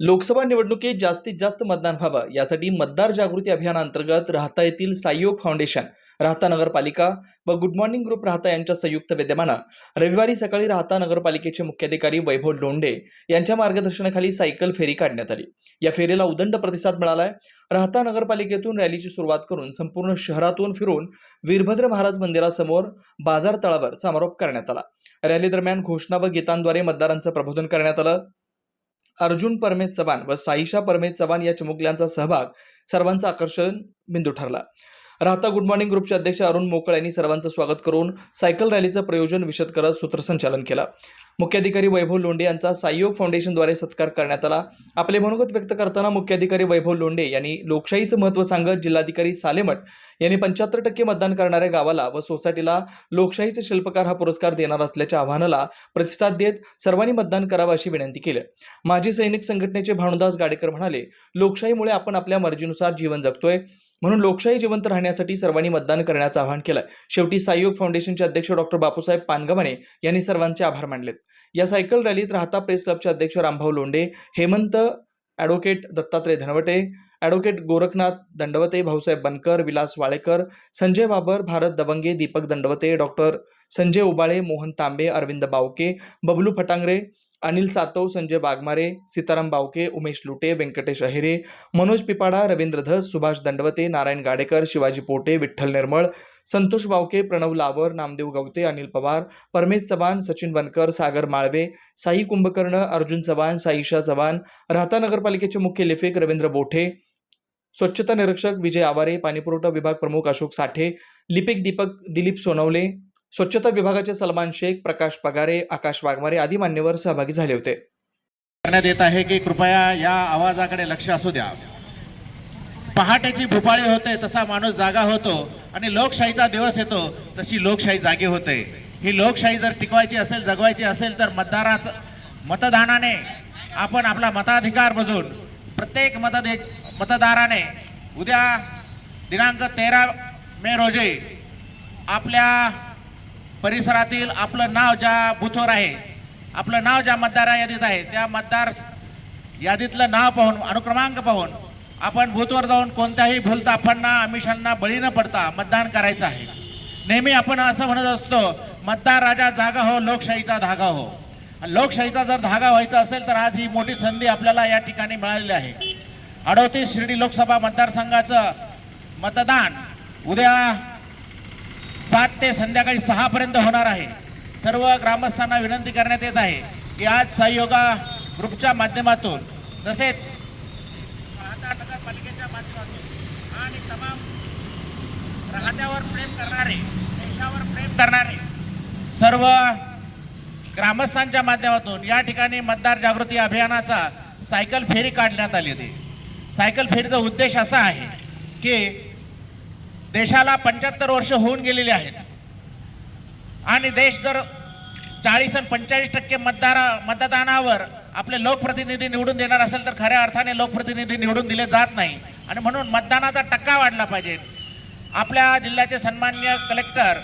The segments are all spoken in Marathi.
लोकसभा निवडणुकीत जास्तीत जास्त मतदान व्हावं यासाठी मतदार जागृती अभियानांतर्गत राहता येथील साईयोग फाउंडेशन राहता नगरपालिका व गुड मॉर्निंग ग्रुप राहता यांच्या संयुक्त विद्यमानं. रविवारी सकाळी राहता नगरपालिकेचे मुख्याधिकारी वैभव लोंढे यांच्या मार्गदर्शनाखाली सायकल फेरी काढण्यात आली. या फेरीला उदंड प्रतिसाद मिळालाय. राहता नगरपालिकेतून रॅलीची सुरुवात करून संपूर्ण शहरातून फिरून वीरभद्र महाराज मंदिरासमोर बाजार तळावर समारोप करण्यात आला. रॅली दरम्यान घोषणा व गीतांद्वारे मतदारांचं प्रबोधन करण्यात आलं. अर्जुन परमेश चव्हाण व साईशा परमेश चव्हाण या चिमुकल्यांचा सहभाग सर्वांचं आकर्षण बिंदू ठरला. राहता गुड मॉर्निंग ग्रुपचे अध्यक्ष अरुण मोकळ यांनी सर्वांचं स्वागत करून सायकल रॅलीचं प्रयोजन विशद करत सूत्रसंचालन केलं. मुख्याधिकारी वैभव लोंढे यांचा साईयोग फाउंडेशनद्वारे सत्कार करण्यात आला. आपले मनोगत व्यक्त करताना मुख्याधिकारी वैभव लोंढे यांनी लोकशाहीचं महत्त्व सांगत जिल्हाधिकारी सालेमठ यांनी पंच्याहत्तर टक्के मतदान करणाऱ्या गावाला व सोसायटीला लोकशाहीचे शिल्पकार हा पुरस्कार देणार असल्याच्या आव्हानाला प्रतिसाद देत सर्वांनी मतदान करावं अशी विनंती केली. माजी सैनिक संघटनेचे भानुदास गाडेकर म्हणाले लोकशाहीमुळे आपण आपल्या मर्जीनुसार जीवन जगतोय. म्हणून लोकशाही जिवंत राहण्यासाठी सर्वांनी मतदान करण्याचं आवाहन केलं शेवटी साईयोग फाउंडेशनचे अध्यक्ष डॉक्टर बापूसाहेब पानगमाने यांनी सर्वांचे आभार मानलेत. या सायकल रॅलीत राहता प्रेस क्लबचे अध्यक्ष Rambhau Londe Hemant advocate Dattatray Dhanawate advocate Gorakhnath Dandawate Bhausaheb Bankar Vilas Walekar Sanjay Babar Bharat Dabange Deepak Dandawate doctor Sanjay Ubale Mohan Tambe Arvind Bawake Bablu Phatangare Anil Satav Sanjay Bagmare Sitaram Bawake Umesh Lute Venkatesh Ahire Manoj Pipada Ravindra Dhas Subhash Dandavate Narayan Gadekar Shivaji Pote Vitthal निर्मळ संतोष बावके प्रणव लावर नामदेव गवते अनिल पवार परमेश चव्हाण सचिन बनकर सागर माळवे साई कुंभकर्ण अर्जुन चव्हाण साईशा चव्हाण राहता नगरपालिकेचे मुख्य लेखक रवींद्र बोठे स्वच्छता निरीक्षक विजय आवारे पाणीपुरवठा विभाग प्रमुख अशोक साठे लिपिक दीपक दिलीप सोनवले स्वच्छता विभागाचे सलमान शेख प्रकाश पगारे आकाश वाघमारे आदी मान्यवर सहभागी झाले होते. करण्यात येत आहे की कृपया या आवाजाकडे लक्ष असू द्या. पहाटेची भुपाळी होते तसा माणूस जागा होतो आणि लोकशाहीचा दिवस येतो तशी लोकशाही जागी होते. ही लोकशाही जर टिकवायची असेल जगवायची असेल तर मतदारात मतदानाने आपण आपला मताधिकार बजून प्रत्येक मतदे मतदाराने उद्या दिनांक तेरा मे रोजी आपल्या परिसरातील आपलं नाव ज्या बुथवर आहे आपलं नाव ज्या मतदार यादीत आहे त्या मतदार यादीतलं नाव पाहून अनुक्रमांक पाहून आपण बूथवर जाऊन कोणत्याही भूलताफांना आमिषांना बळी न पडता मतदान करायचं आहे. नेहमी आपण असं म्हणत असतो मतदार राजा जागा हो लोकशाहीचा धागा हो. आणि लोकशाहीचा जर धागा व्हायचा असेल तर आज ही मोठी संधी आपल्याला या ठिकाणी मिळालेली आहे. अडोतीस शिर्डी लोकसभा मतदारसंघाचं मतदान उद्या सात ते संध्याकाळी सहा पर्यंत होणार आहे. सर्व ग्रामस्थांना विनंती करण्यात येत आहे की आज सहयोगा ग्रुपच्या माध्यमातून तसेच राहता नगरपालिकेच्या माध्यमातून आणि तमाम राहत्यावर प्रेम करणारे देशावर प्रेम करणारे सर्व ग्रामस्थांच्या माध्यमातून या ठिकाणी मतदार जागृती अभियानाचा सायकल फेरी काढण्यात आली होती. सायकल फेरीचा उद्देश असा आहे की देशाला पंच्याहत्तर वर्ष होऊन गेलेली आहेत. आणि देश जर चाळीस आणि पंचेचाळीस टक्के मतदार मतदानावर आपले लोकप्रतिनिधी निवडून देणार असेल तर खऱ्या अर्थाने लोकप्रतिनिधी निवडून दिले जात नाही. आणि म्हणून मतदानाचा टक्का वाढला पाहिजे. आपल्या जिल्ह्याचे सन्मान्य कलेक्टर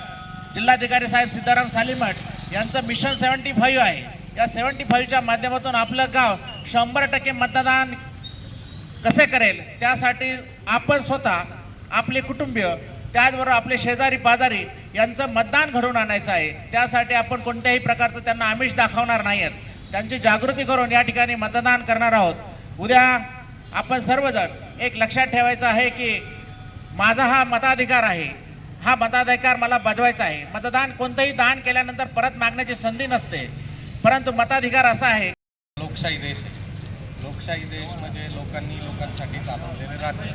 जिल्हाधिकारी साहेब सीताराम सालीमठ यांचं मिशन सेवन्टी फाईव्ह आहे. या सेवन्टी फाईव्हच्या माध्यमातून आपलं गाव शंभर टक्के मतदान कसे करेल? त्यासाठी आपण स्वतः आपले कुटुंबीय त्याचबरोबर आपले शेजारी पाजारी यांचं मतदान घडवून आणायचं आहे. त्यासाठी आपण कोणत्याही प्रकारचं त्यांना आमिष दाखवणार नाही आहेत त्यांची जागृती करून या ठिकाणी मतदान करणार आहोत. उद्या आपण सर्वजण एक लक्षात ठेवायचं आहे की माझा हा मताधिकार आहे. हा मताधिकार मला बजवायचा आहे. मतदान कोणतंही दान केल्यानंतर परत मागण्याची संधी नसते. परंतु मताधिकार असा आहे. लोकशाही देश आहे. लोकशाही देश म्हणजे लोकांनी लोकांसाठी चालवलेले राज्य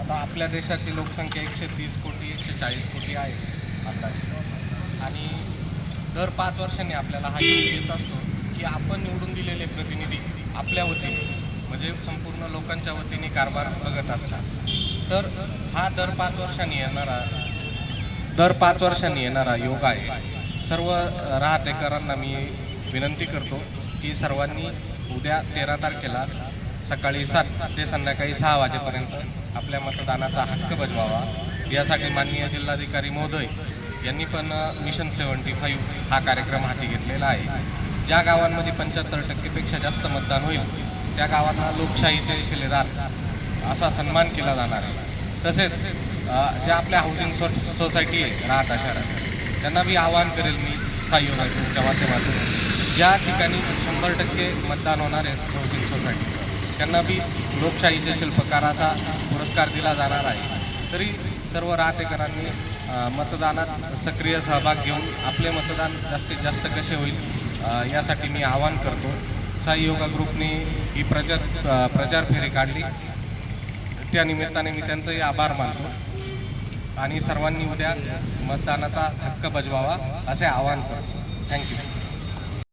आता आपल्या देशाची लोकसंख्या एकशे तीस कोटी एकशे चाळीस कोटी आहे आता. आणि दर पाच वर्षांनी आपल्याला हा योग येत असतो की आपण निवडून दिलेले प्रतिनिधी आपल्या वतीने म्हणजे संपूर्ण लोकांच्या वतीने कारभार बघत असतात. तर हा दर पाच वर्षांनी येणारा दर पाच वर्षांनी येणारा योग आहे. सर्व राहतेकरांना मी विनंती करतो की सर्वांनी उद्या तेरा तारखेला सकाळी सात ते संध्याकाळी सहा वाजेपर्यंत आपल्या मतदानाचा हक्क बजवावा यासाठी माननीय जिल्हाधिकारी महोदय यांनी पण मिशन सेवन्टी फाईव्ह हा कार्यक्रम हाती घेतलेला आहे. ज्या गावांमध्ये पंच्याहत्तर टक्केपेक्षा जास्त मतदान होईल त्या गावांना लोकशाहीचे शिलेदार असा सन्मान केला जाणार आहे. तसेच ज्या आपल्या हाऊसिंग सो सोसायटी आहे राहता शहरात त्यांना मी आवाहन करेल मी सहयोग माध्यमातून. ज्या ठिकाणी शंभर टक्के मतदान होणार आहे हाऊसिंग सोसायटी त्यांना बी लोकशाहीचे शिल्पकार असा पुरस्कार दिला जाणार आहे. तरी सर्व राहतेकरांनी मतदानात सक्रिय सहभाग घेऊन आपले मतदान जास्तीत जास्त कसे होईल यासाठी मी आवाहन करतो. साई योगा ग्रुपने ही प्रचार प्रचार फेरी काढली. त्या निमित्ताने मी त्यांचंही आभार मानतो. आणि सर्वांनी उद्या मतदानाचा हक्क बजवावा असे आवाहन करतो. थँक्यू